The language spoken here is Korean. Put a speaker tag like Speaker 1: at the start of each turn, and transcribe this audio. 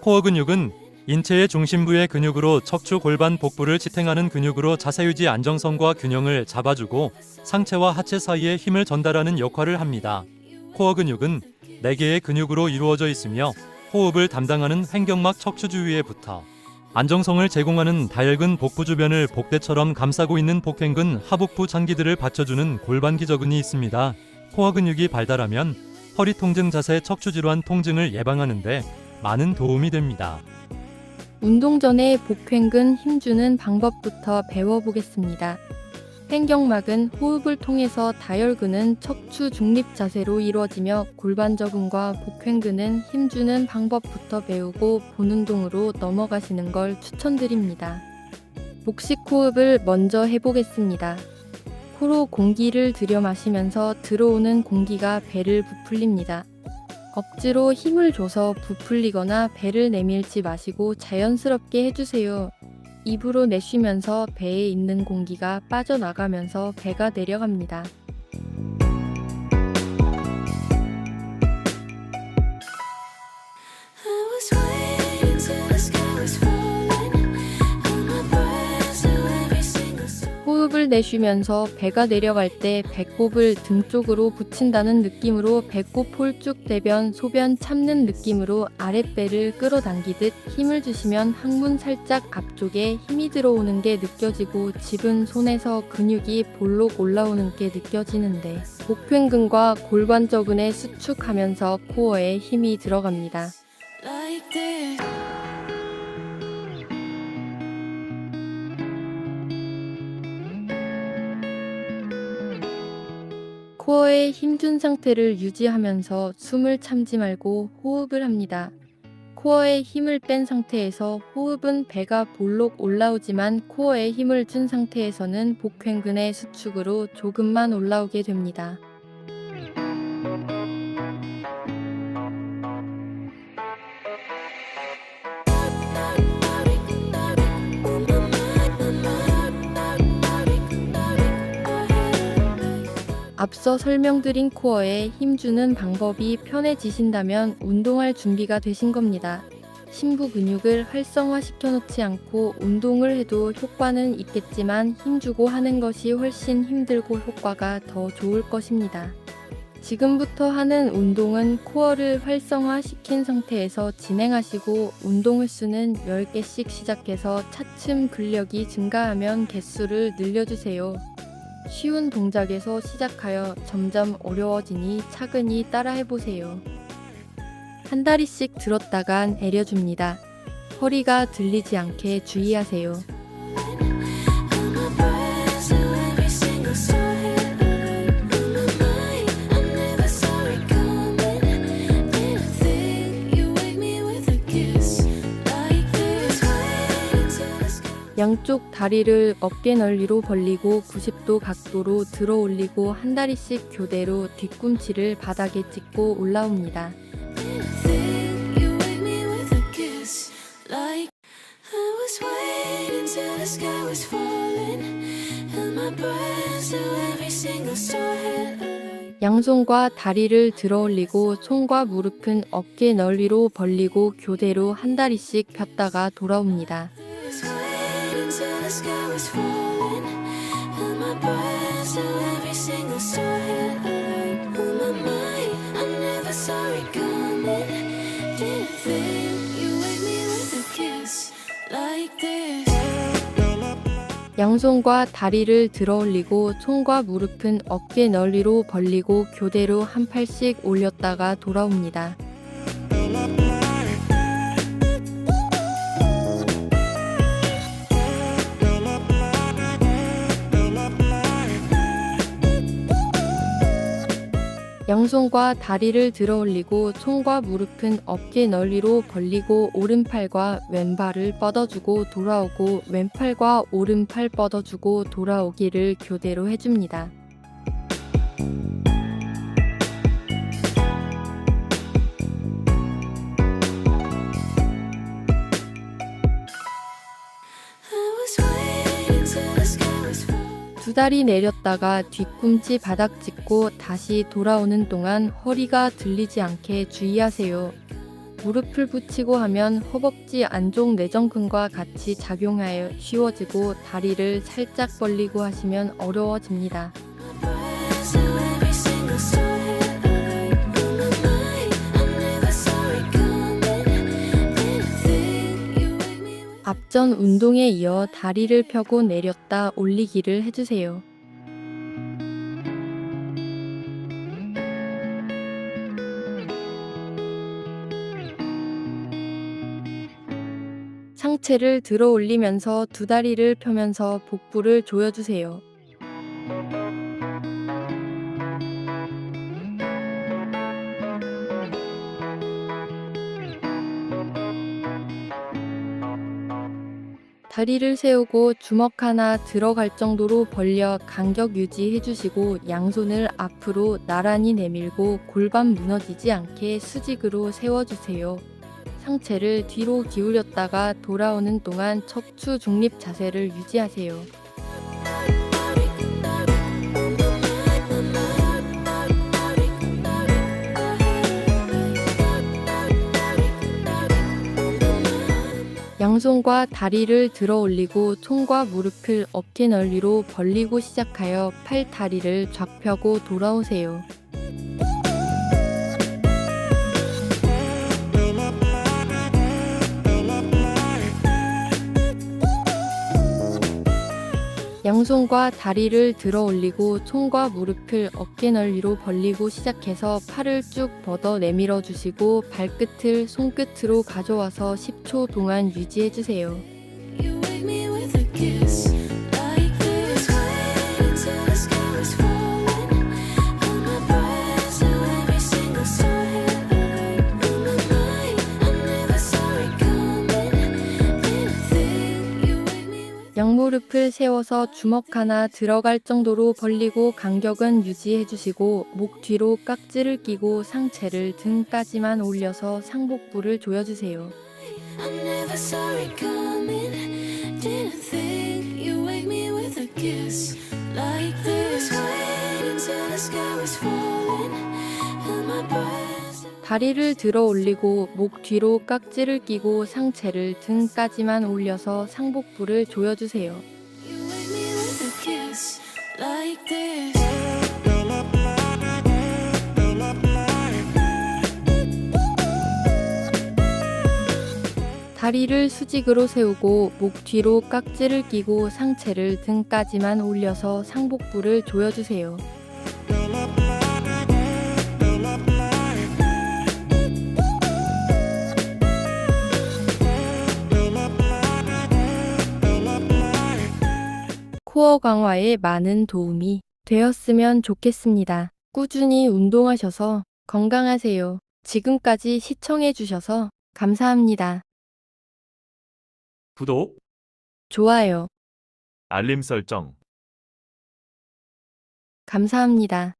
Speaker 1: 코어 근육은 인체의 중심부의 근육으로 척추 골반 복부를 지탱하는 근육으로 자세 유지 안정성과 균형을 잡아주고 상체와 하체 사이에 힘을 전달하는 역할을 합니다. 코어 근육은 4개의 근육으로 이루어져 있으며 호흡을 담당하는 횡격막 척추 주위에 붙어 안정성을 제공하는 다혈근 복부 주변을 복대처럼 감싸고 있는 복횡근 하복부 장기들을 받쳐주는 골반 기저근이 있습니다. 코어 근육이 발달하면 허리 통증 자세 척추 질환 통증을 예방하는데 많은 도움이 됩니다.
Speaker 2: 운동 전에 복횡근 힘주는 방법부터 배워보겠습니다. 횡격막은 호흡을 통해서 다혈근은 척추 중립 자세로 이루어지며 골반저근과 복횡근은 힘주는 방법부터 배우고 본 운동으로 넘어가시는 걸 추천드립니다. 복식 호흡을 먼저 해보겠습니다. 코로 공기를 들여 마시면서 들어오는 공기가 배를 부풀립니다. 억지로 힘을 줘서 부풀리거나 배를 내밀지 마시고 자연스럽게 해주세요. 입으로 내쉬면서 배에 있는 공기가 빠져나가면서 배가 내려갑니다. 호흡을 내쉬면서 배가 내려갈 때 배꼽을 등 쪽으로 붙인다는 느낌으로 배꼽 홀쭉 대변, 소변 참는 느낌으로 아랫배를 끌어당기듯 힘을 주시면 항문 살짝 앞쪽에 힘이 들어오는 게 느껴지고 집은 손에서 근육이 볼록 올라오는 게 느껴지는데 복횡근과 골반저근에 수축하면서 코어에 힘이 들어갑니다. 코어에 힘준 상태를 유지하면서 숨을 참지 말고 호흡을 합니다. 코어에 힘을 뺀 상태에서 호흡은 배가 볼록 올라오지만 코어에 힘을 준 상태에서는 복횡근의 수축으로 조금만 올라오게 됩니다. 앞서 설명드린 코어에 힘주는 방법이 편해지신다면 운동할 준비가 되신 겁니다. 심부 근육을 활성화시켜 놓지 않고 운동을 해도 효과는 있겠지만 힘주고 하는 것이 훨씬 힘들고 효과가 더 좋을 것입니다. 지금부터 하는 운동은 코어를 활성화시킨 상태에서 진행하시고 운동 횟수는 10개씩 시작해서 차츰 근력이 증가하면 개수를 늘려주세요. 쉬운 동작에서 시작하여 점점 어려워지니 차근히 따라해보세요. 한 다리씩 들었다간 내려줍니다. 허리가 들리지 않게 주의하세요. 양쪽 다리를 어깨 넓이로 벌리고 90도 각도로 들어 올리고 한 다리씩 교대로 뒤꿈치를 바닥에 찍고 올라옵니다. 양손과 다리를 들어 올리고 손과 무릎은 어깨 넓이로 벌리고 교대로 한 다리씩 폈다가 돌아옵니다. 양손과 다리를 들어 올리고 손과 무릎은 어깨 넓이로 벌리고 교대로 한 팔씩 올렸다가 돌아옵니다. 양손과 다리를 들어 올리고 손과 무릎은 어깨 넓이로 벌리고 오른팔과 왼발을 뻗어주고 돌아오고 왼팔과 오른팔 뻗어주고 돌아오기를 교대로 해줍니다. 다리 내렸다가 뒤꿈치 바닥 짚고 다시 돌아오는 동안 허리가 들리지 않게 주의하세요. 무릎을 붙이고 하면 허벅지 안쪽 내전근과 같이 작용하여 쉬워지고 다리를 살짝 벌리고 하시면 어려워집니다. 앞전 운동에 이어 다리를 펴고 내렸다 올리기를 해주세요. 상체를 들어 올리면서 두 다리를 펴면서 복부를 조여주세요. 다리를 세우고 주먹 하나 들어갈 정도로 벌려 간격 유지해 주시고 양손을 앞으로 나란히 내밀고 골반 무너지지 않게 수직으로 세워주세요. 상체를 뒤로 기울였다가 돌아오는 동안 척추 중립 자세를 유지하세요. 양손과 다리를 들어 올리고 손과 무릎을 어깨 넓이로 벌리고 시작하여 팔 다리를 좌 펴고 돌아오세요. 양손과 다리를 들어 올리고 손과 무릎을 어깨 넓이로 벌리고 시작해서 팔을 쭉 뻗어 내밀어 주시고 발끝을 손끝으로 가져와서 10초 동안 유지해 주세요. 무릎을 세워서 주먹 하나 들어갈 정도로 벌리고 간격은 유지해 주시고 목 뒤로 깍지를 끼고 상체를 등까지만 올려서 상복부를 조여주세요. 다리를 들어 올리고 목 뒤로 깍지를 끼고 상체를 등까지만 올려서 상복부를 조여주세요. 다리를 수직으로 세우고 목 뒤로 깍지를 끼고 상체를 등까지만 올려서 상복부를 조여주세요. 코어 강화에 많은 도움이 되었으면 좋겠습니다. 꾸준히 운동하셔서 건강하세요. 지금까지 시청해주셔서 감사합니다.
Speaker 3: 구독,
Speaker 2: 좋아요.
Speaker 3: 알림 설정.
Speaker 2: 감사합니다.